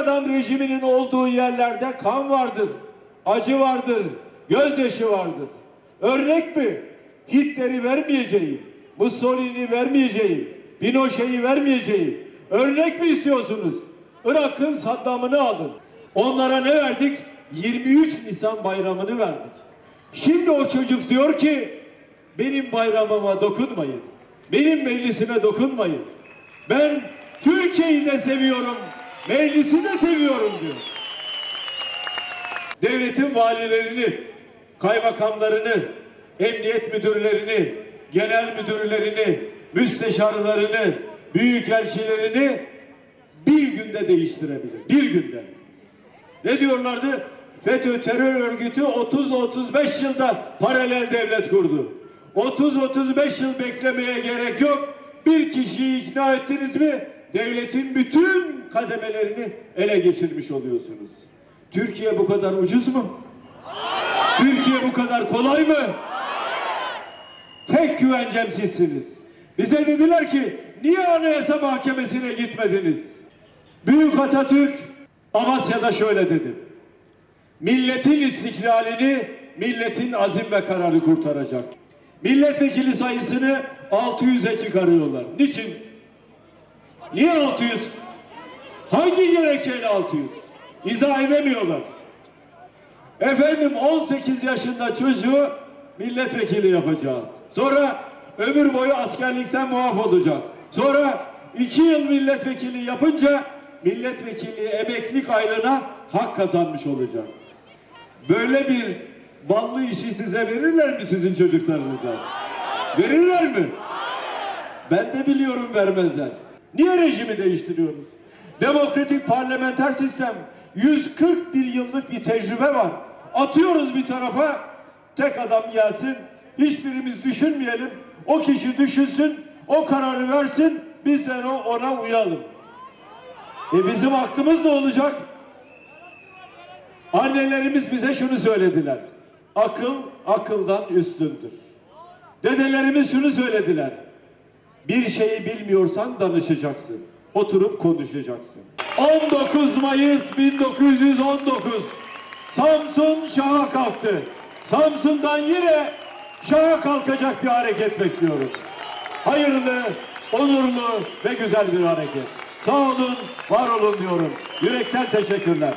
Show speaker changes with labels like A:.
A: adam rejiminin olduğu yerlerde kan vardır, acı vardır, gözyaşı vardır. Örnek mi? Hitler'i vermeyeceğim, Mussolini vermeyeceğim, Pinochet'i vermeyeceğim. Örnek mi istiyorsunuz? Irak'ın Saddam'ını alın. Onlara ne verdik? 23 Nisan bayramını verdik. Şimdi o çocuk diyor ki benim bayramıma dokunmayın. Benim meclisime dokunmayın. Ben Türkiye'yi de seviyorum. Meclisi de seviyorum diyor. Devletin valilerini, kaymakamlarını, emniyet müdürlerini, genel müdürlerini, müsteşarlarını, büyükelçilerini bir günde değiştirebilir. Bir günde. Ne diyorlardı? FETÖ terör örgütü 30-35 yılda paralel devlet kurdu. 30-35 yıl beklemeye gerek yok. Bir kişiyi ikna ettiniz mi devletin bütün kademelerini ele geçirmiş oluyorsunuz. Türkiye bu kadar ucuz mu? Türkiye bu kadar kolay mı? Tek güvencem sizsiniz. Bize dediler ki niye Anayasa Mahkemesi'ne gitmediniz? Büyük Atatürk Amasya'da şöyle dedi. Milletin istiklalini milletin azim ve kararı kurtaracak. Milletvekili sayısını 600'e çıkarıyorlar. Niçin? Niye 600? Hangi gerekçeyle 600? İzah edemiyorlar. Efendim 18 yaşında çocuğu milletvekili yapacağız. Sonra ömür boyu askerlikten muaf olacak. Sonra iki yıl milletvekili yapınca milletvekili emeklilik aylığına hak kazanmış olacak. Böyle bir ballı işi size verirler mi sizin çocuklarınıza? Verirler mi? Ben de biliyorum vermezler. Niye rejimi değiştiriyoruz? Demokratik parlamenter sistem 141 yıllık bir tecrübe var. Atıyoruz bir tarafa tek adam gelsin. Hiçbirimiz düşünmeyelim. O kişi düşünsün, o kararı versin. Biz de ona uyalım. E bizim aklımız ne olacak? Annelerimiz bize şunu söylediler. Akıl akıldan üstündür. Dedelerimiz şunu söylediler. Bir şeyi bilmiyorsan danışacaksın. Oturup konuşacaksın. 19 Mayıs 1919 Samsun şaha kalktı. Samsun'dan yine şaha kalkacak bir hareket bekliyoruz. Hayırlı, onurlu ve güzel bir hareket. Sağ olun, var olun diyorum. Yürekten teşekkürler.